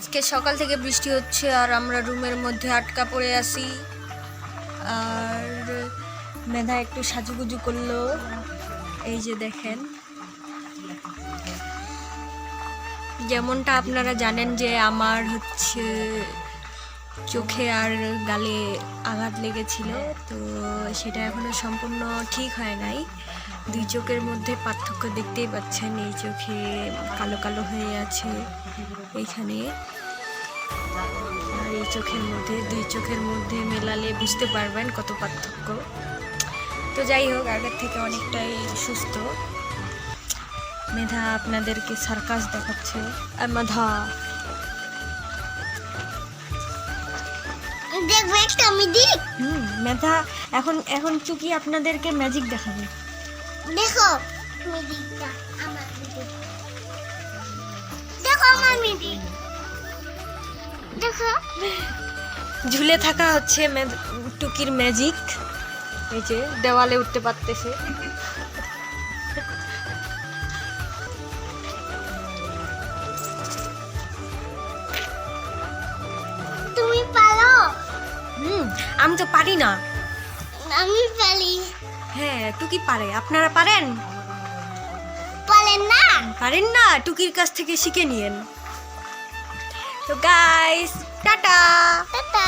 আজকে সকাল থেকে বৃষ্টি হচ্ছে আর আমরা রুমের মধ্যে আটকা পড়ে আছি। আর মেধা একটু সাজুগুজু করল। এই যে দেখেন। যেমনটা আপনারা জানেন যে আমার হচ্ছে চোখে আর গালে আঘাত লেগেছিল, তো সেটা এখনও সম্পূর্ণ ঠিক হয় নাই। দুই চোখের মধ্যে পার্থক্য দেখতেই পাচ্ছেন। এই চোখে কালো কালো হয়ে আছে এইখানে আর এই চোখের মধ্যে দুই চোখের মধ্যে মেলালে বুঝতে পারবেন কত পার্থক্য। তো যাই হোক আগের থেকে অনেকটাই সুস্থ। মেধা আপনাদেরকে সার্কাস দেখাচ্ছে। আর মেধা। দেখবে একটা আমি হুম মেধা। এখন এখন চুকি আপনাদেরকে ম্যাজিক দেখাবে। দেখো মিডিকটা আমার দেখো আমার মিডিক দেখো। ঝুলে থাকা হচ্ছে টুকির ম্যাজিক এই যে দেওয়ালে উঠতে পারতেছে। তুমি পারো হুম আমি তো পারি না। আমি পারি টুকি পারে। আপনারা পারেন? পারেন না। পারেন না টুকির কাছ থেকে শিখে নিয়েন। তো গাইস টাটা। টাটা।